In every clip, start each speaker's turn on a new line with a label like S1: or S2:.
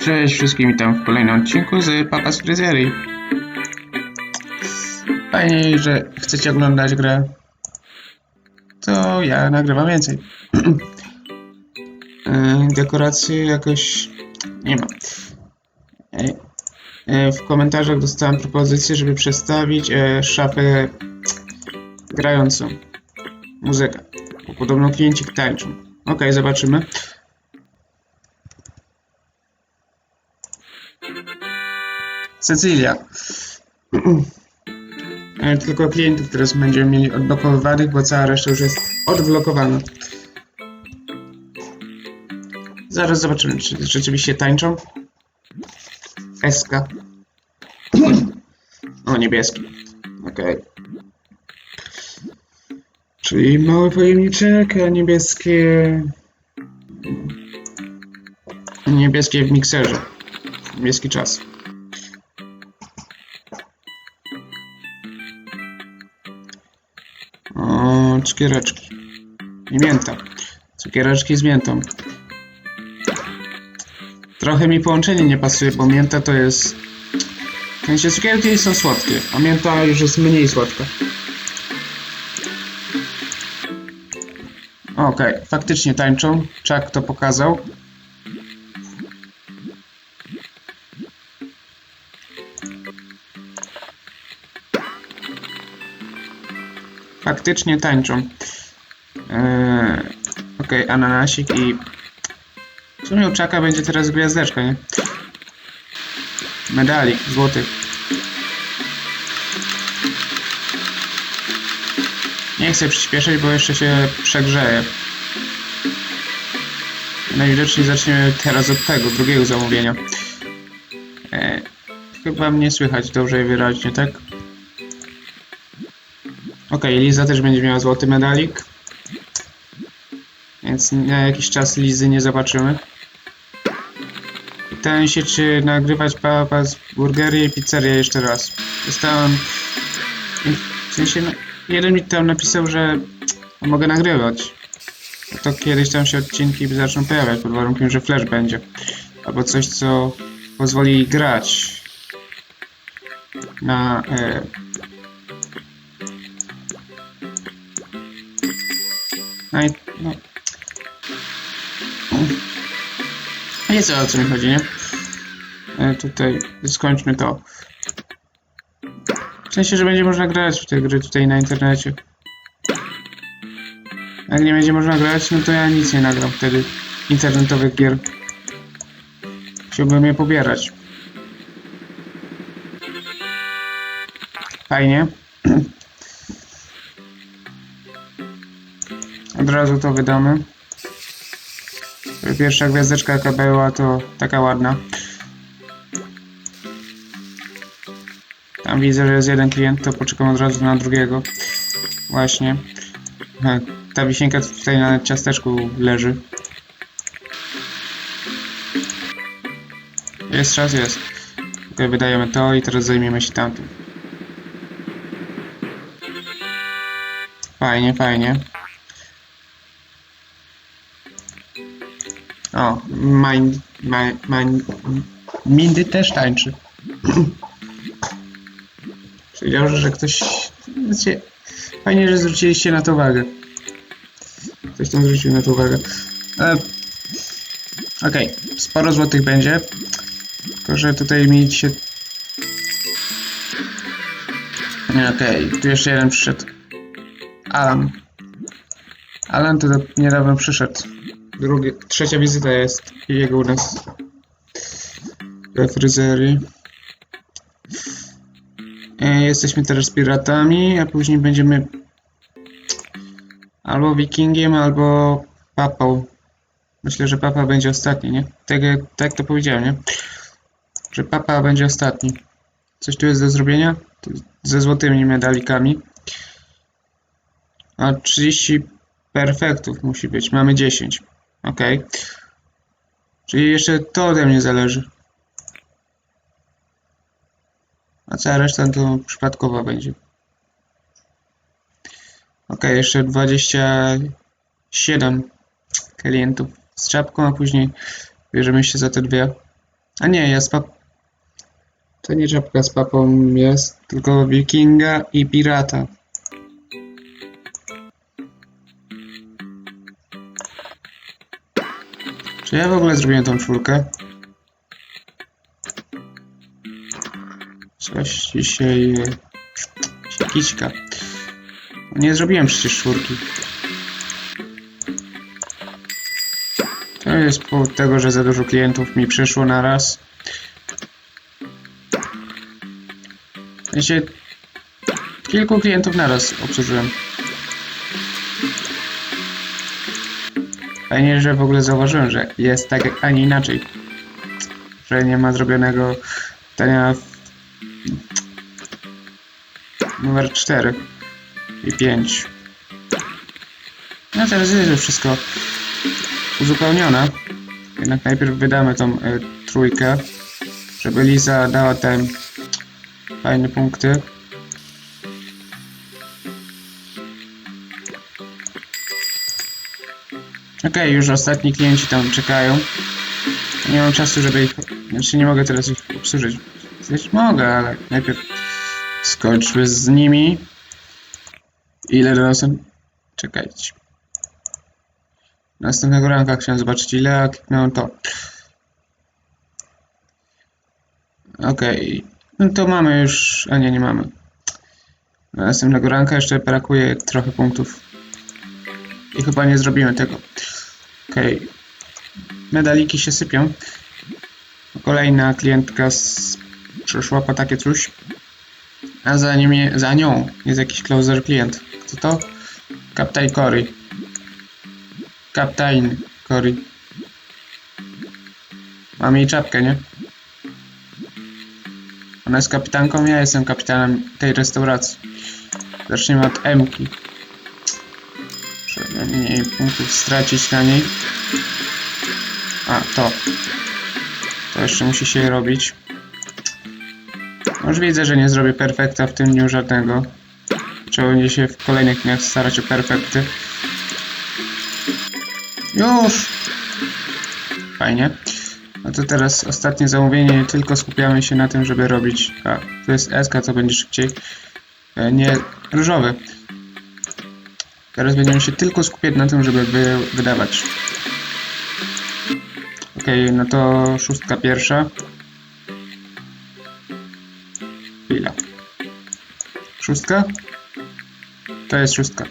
S1: Cześć wszystkim, witam w kolejnym odcinku z Papa z Fryzerii. Fajnie, że chcecie oglądać grę. To ja nagrywam więcej. E, Dekoracji jakoś nie ma. E, e, W komentarzach dostałem propozycję, żeby przestawić e, szafę grającą. Muzykę. Podobno klienci tańczą. Okej, zobaczymy. Cecylia. E, Tylko klientów teraz będziemy mieli odblokowywanych, bo cała reszta już jest odblokowana. Zaraz zobaczymy, czy rzeczywiście tańczą. Eska. O, niebieski. Okej. Czyli mały pojemniczek, a niebieskie... Niebieskie w mikserze. Niebieski czas. Cukiereczki. I mięta. Cukiereczki z miętą. Trochę mi połączenie nie pasuje, bo mięta to jest... W sensie cukierki są słodkie, a mięta już jest mniej słodka. Okej, faktycznie tańczą. Chuck to pokazał. Faktycznie tańczą. Eee, Okej, ananasik i... W sumie u Chucka będzie teraz gwiazdeczka, nie? Medalik złoty. Nie chcę przyspieszać, bo jeszcze się przegrzeje. Najwidoczniej zaczniemy teraz od tego, drugiego zamówienia. E, chyba mnie słychać dobrze i wyraźnie, tak? Okej, Liza też będzie miała złoty medalik. Więc na jakiś czas Lizy nie zobaczymy. Pytałem się, czy nagrywać papa z burgery i pizzerię jeszcze raz. Dostałem... W sensie, no, jeden mi tam napisał, że mogę nagrywać. To kiedyś tam się odcinki zaczną pojawiać, pod warunkiem, że flash będzie. Albo coś, co pozwoli grać na... E, no i... No. Wiecie o co mi chodzi, nie? E, tutaj skończmy to. W sensie, że będzie można grać w te gry tutaj na internecie. Jak nie będzie można grać, no to ja nic nie nagram wtedy internetowych gier. Chciałbym je pobierać. Fajnie. Od razu to wydamy. Pierwsza gwiazdeczka jaka była to taka ładna. Tam widzę, że jest jeden klient, to poczekam od razu na drugiego. Właśnie. Ta wisienka tutaj na ciasteczku leży. Jest czas, jest. Ok, wydajemy to i teraz zajmiemy się tamtym. Fajnie, fajnie. O, Mind, mind, mind, Mindy też tańczy. Czyli że ktoś... Znaczy, fajnie, że zwróciliście na to uwagę. Ktoś tam zwrócił na to uwagę. E, Okej, sporo złotych będzie. Tylko, że tutaj mi się... Okej, tu jeszcze jeden przyszedł. Alan. Alan tu niedawno przyszedł. Drugie, trzecia wizyta jest jego u nas we fryzerii. E, Jesteśmy teraz piratami, a później będziemy albo wikingiem, albo papą. Myślę, że papa będzie ostatni, nie? Tak, tak to powiedziałem, nie? Że papa będzie ostatni. Coś tu jest do zrobienia? Ze złotymi medalikami. A 30 perfektów musi być. Mamy 10. Ok. Czyli jeszcze to ode mnie zależy. A cała reszta to przypadkowa będzie. Ok, jeszcze 27 klientów z czapką, a później bierzemy się za te dwie. A nie, jest pap... To nie czapka z papą jest, tylko wikinga i pirata. Czy ja w ogóle zrobiłem tą czwórkę? Coś dzisiaj... się. Nie zrobiłem przecież czwórki. To jest powód tego, że za dużo klientów mi przyszło na raz. W sensie kilku klientów na raz obsłużyłem. Fajnie, że w ogóle zauważyłem, że jest tak, a nie inaczej. Że nie ma zrobionego dania numer 4 i 5. No teraz jest już wszystko uzupełnione. Jednak najpierw wydamy tą y, trójkę, żeby Liza dała te fajne punkty. Okej, już ostatni klienci tam czekają. Nie mam czasu, żeby ich... Znaczy nie mogę teraz ich obsłużyć. Znaczy mogę, ale najpierw skończmy z nimi. Ile razem? Czekajcie. Następnego ranka chciałem zobaczyć ile, a kliknąłem to. Okej. No to mamy już... A nie, nie mamy. Następnego ranka jeszcze brakuje trochę punktów. I chyba nie zrobimy tego. Okej. Medaliki się sypią. Kolejna klientka z... przyszła po takie coś. A za, nim, za nią jest jakiś closer klient. Kto to? Kaptaj Cory. Kaptain Cory. Mam jej czapkę, nie? Ona jest kapitanką, ja jestem kapitanem tej restauracji. Zacznijmy od Emki. Mniej punktów stracić na niej. A, to. To jeszcze musi się robić. Już widzę, że nie zrobię perfekta w tym dniu żadnego. Trzeba będzie się w kolejnych dniach starać o perfekty. Już! Fajnie. No to teraz ostatnie zamówienie, tylko skupiamy się na tym, żeby robić... A, to jest SK, co będzie szybciej. E, nie różowy. Teraz będziemy się tylko skupiać na tym, żeby wy, wydawać. Okej, no to szóstka pierwsza. Chwila. Szóstka? To jest szóstka.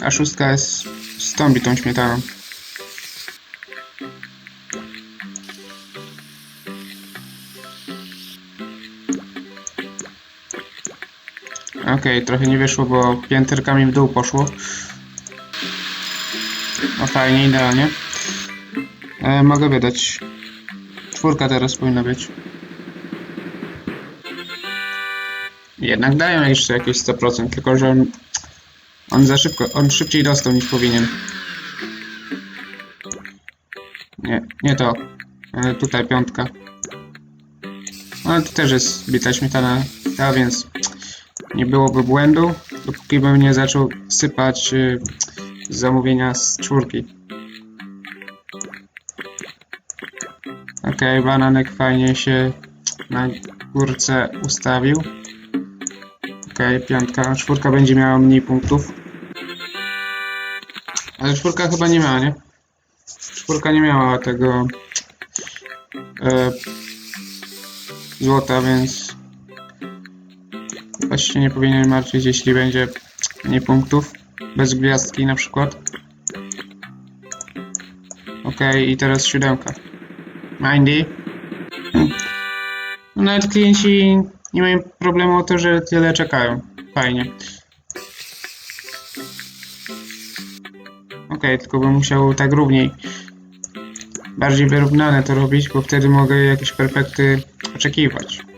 S1: A szóstka jest z tą bitą śmietaną. Okej, trochę nie wyszło, bo pięterkami w dół poszło. No fajnie, idealnie. E, mogę wydać. Czwórka teraz powinna być. Jednak dają jeszcze jakieś 100%, tylko że on, on za szybko, on szybciej dostał niż powinien. Nie, nie to. E, tutaj piątka. Ale tu też jest bita śmietana, a więc nie byłoby błędu, dopóki bym nie zaczął sypać y, zamówienia z czwórki. Okej, bananek fajnie się na górce ustawił. Okej, piątka. Czwórka będzie miała mniej punktów. Ale czwórka chyba nie miała, nie? Czwórka nie miała tego e, złota, więc się nie powinien martwić, jeśli będzie mniej punktów. Bez gwiazdki na przykład. Okej, i teraz siódemka. Mindy. No nawet klienci nie mają problemu o to, że tyle czekają. Fajnie. Okej, tylko bym musiał tak równiej, bardziej wyrównane to robić, bo wtedy mogę jakieś perfekty oczekiwać.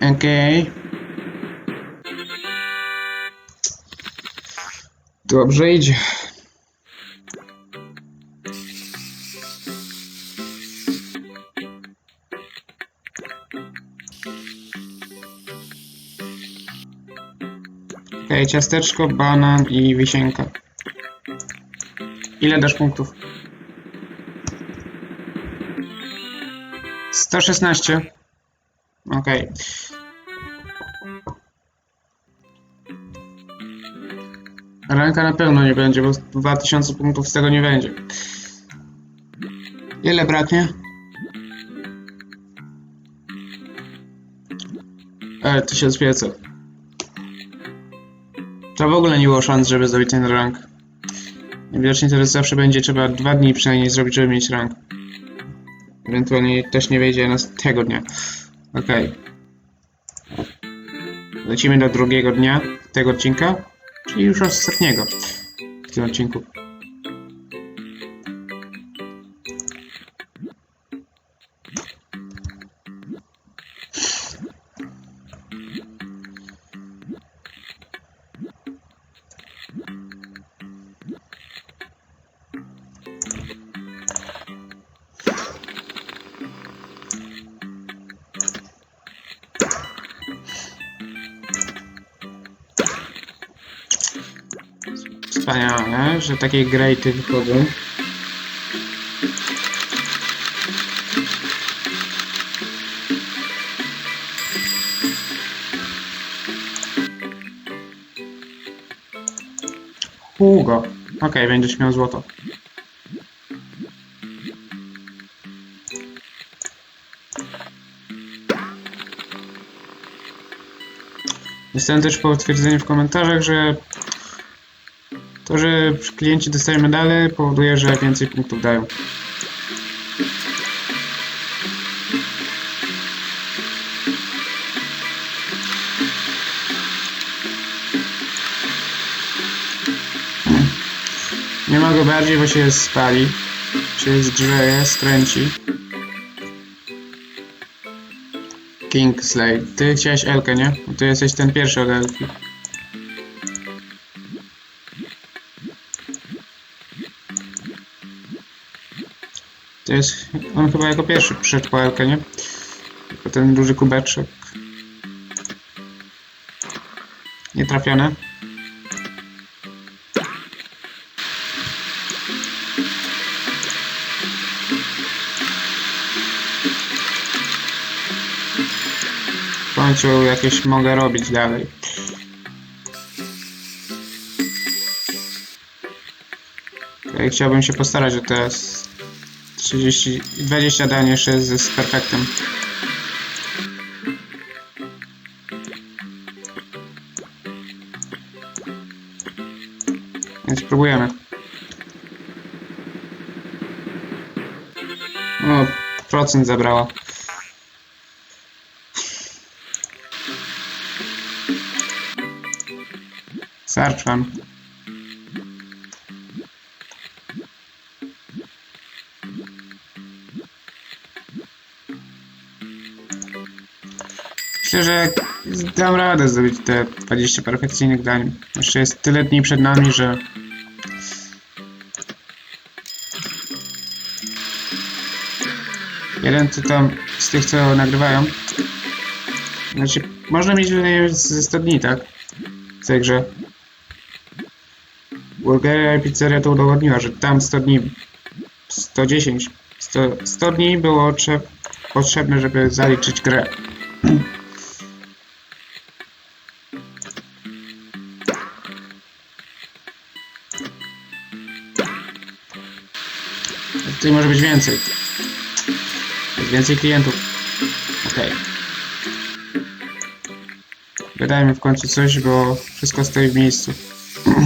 S1: Okej. Dobrze idzie. Okej, ciasteczko, banan i wisienka. Ile dasz punktów? 116. Okej. Ranka na pewno nie będzie, bo 2000 punktów z tego nie będzie. Ile braknie? E, 1500. To w ogóle nie było szans, żeby zrobić ten rank. Widocznie teraz zawsze będzie trzeba dwa dni przynajmniej zrobić, żeby mieć rank. Ewentualnie też nie wejdzie nas tego dnia. Okej. Lecimy do drugiego dnia tego odcinka, czyli już ostatniego w tym odcinku. Wspaniale, że takie grejty wychodzą. Hugo. Okej, będziesz miał złoto. Dostałem też potwierdzenie w komentarzach, że to, że klienci dostają medale powoduje, że więcej punktów dają. Nie ma go bardziej, bo się spali. Się zgrzeje, skręci. Kingsley. Ty chciałeś Elkę, nie? Ty jesteś ten pierwszy od Elki. To jest... On chyba jako pierwszy przyszedł po Elkę, nie? Ten duży kubeczek. Nietrafione. W końcu jakieś mogę robić dalej. Okej, chciałbym się postarać o te 30, 20 dań jeszcze z, z perfektem. Więc próbujemy. O, procent zabrała. Sarczan. Myślę, że dam radę zrobić te 20 perfekcyjnych dań. Jeszcze jest tyle dni przed nami, że... Jeden to tam z tych, co nagrywają. Znaczy, można mieć wydaje ze 100 dni, tak? W tej grze. Bulgaria i pizzeria to udowodniła, że tam 100 dni, 110, 100, 100 dni było trze- potrzebne, żeby zaliczyć grę. Tutaj może być więcej. Jest więcej klientów. Okej. Wydajmy w końcu coś, bo wszystko stoi w miejscu.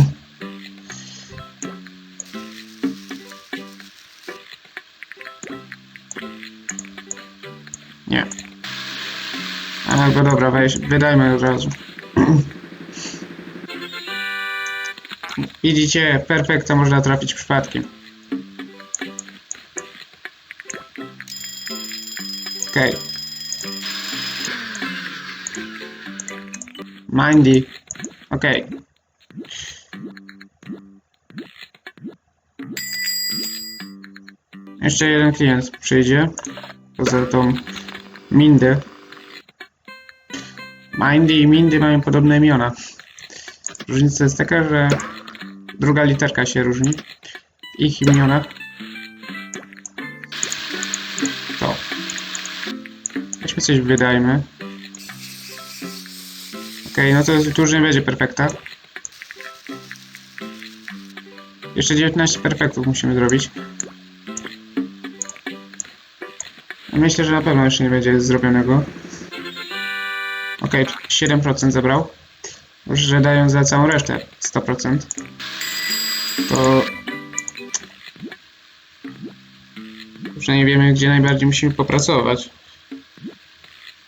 S1: Nie. Albo dobra, weź, wydajmy od razu. Widzicie, perfekta można trafić przypadkiem. Okej. Mindy. Okej. Jeszcze jeden klient przyjdzie. Poza tą Mindy. Mindy i Mindy mają podobne imiona. Różnica jest taka, że druga literka się różni w ich imionach. Weźmy coś wydajmy. Okej, no to już nie będzie perfekta. Jeszcze 19 perfektów musimy zrobić. Myślę, że na pewno jeszcze nie będzie zrobionego. Okej, 7% zabrał. Że dają za całą resztę 100%. To... Przynajmniej wiemy, gdzie najbardziej musimy popracować.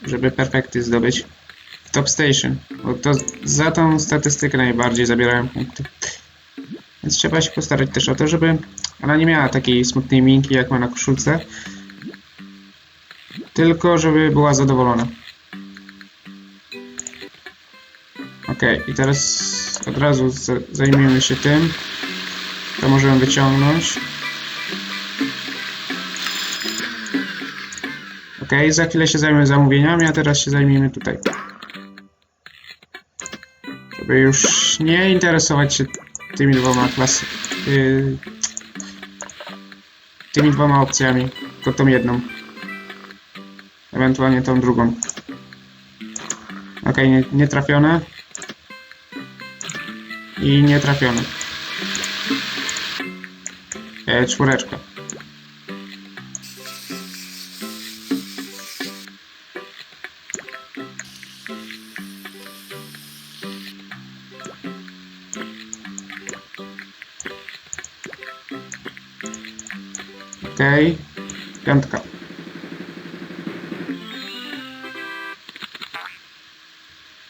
S1: Żeby perfekty zdobyć. Top Station. Bo to za tą statystykę najbardziej zabierają punkty. Więc trzeba się postarać też o to, żeby ona nie miała takiej smutnej minki, jak ma na koszulce. Tylko, żeby była zadowolona. Okej, i teraz od razu za- zajmiemy się tym. To możemy wyciągnąć. Okej, za chwilę się zajmę zamówieniami, a teraz się zajmijmy tutaj. Żeby już nie interesować się tymi dwoma klas... Yy, tymi dwoma opcjami, tylko tą jedną. Ewentualnie tą drugą. Okej, nie, nie trafione. I nie trafione. E, czwóreczka.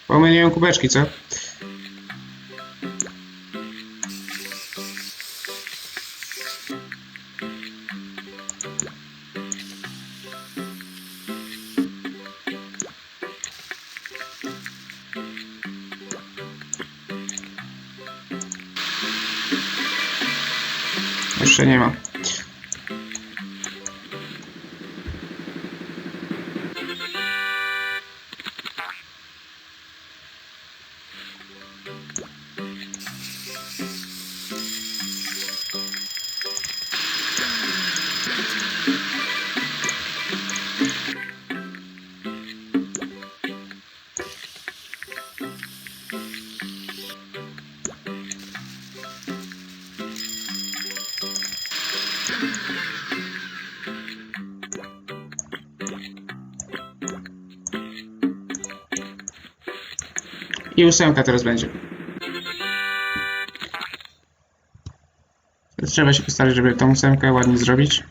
S1: Pomyliłem kubeczki, co? Jeszcze nie ma. I ósemka teraz będzie. Trzeba się postarać, żeby tą ósemkę ładnie zrobić.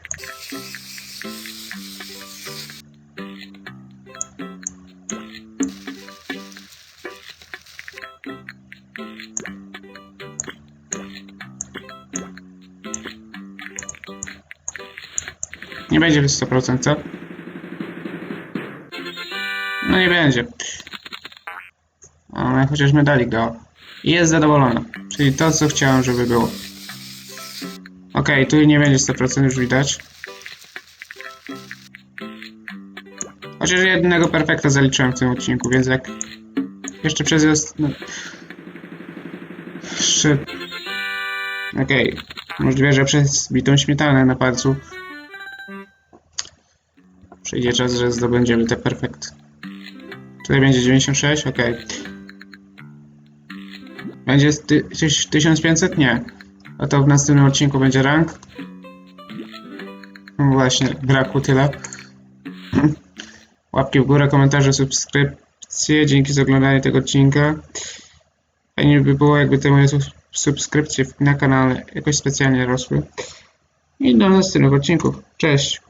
S1: Nie będzie w 100%, co? No nie będzie. Chociaż medalik dał. I jest zadowolona. Czyli to, co chciałem, żeby było. Okej, tu nie będzie 100% już widać. Chociaż jednego perfekta zaliczyłem w tym odcinku, więc jak jeszcze przez jest... No, jeszcze... Okej. Możliwe, że przez bitą śmietanę na palcu przyjdzie czas, że zdobędziemy te perfekt. Tutaj będzie 96, ok. Będzie ty, tyś- 1500? Nie. A to w następnym odcinku będzie rank. No właśnie, brakło tyle. Łapki w górę, komentarze, subskrypcje. Dzięki za oglądanie tego odcinka. Fajnie by było, jakby te moje sub- subskrypcje na kanale jakoś specjalnie rosły. I do następnych odcinków. Cześć!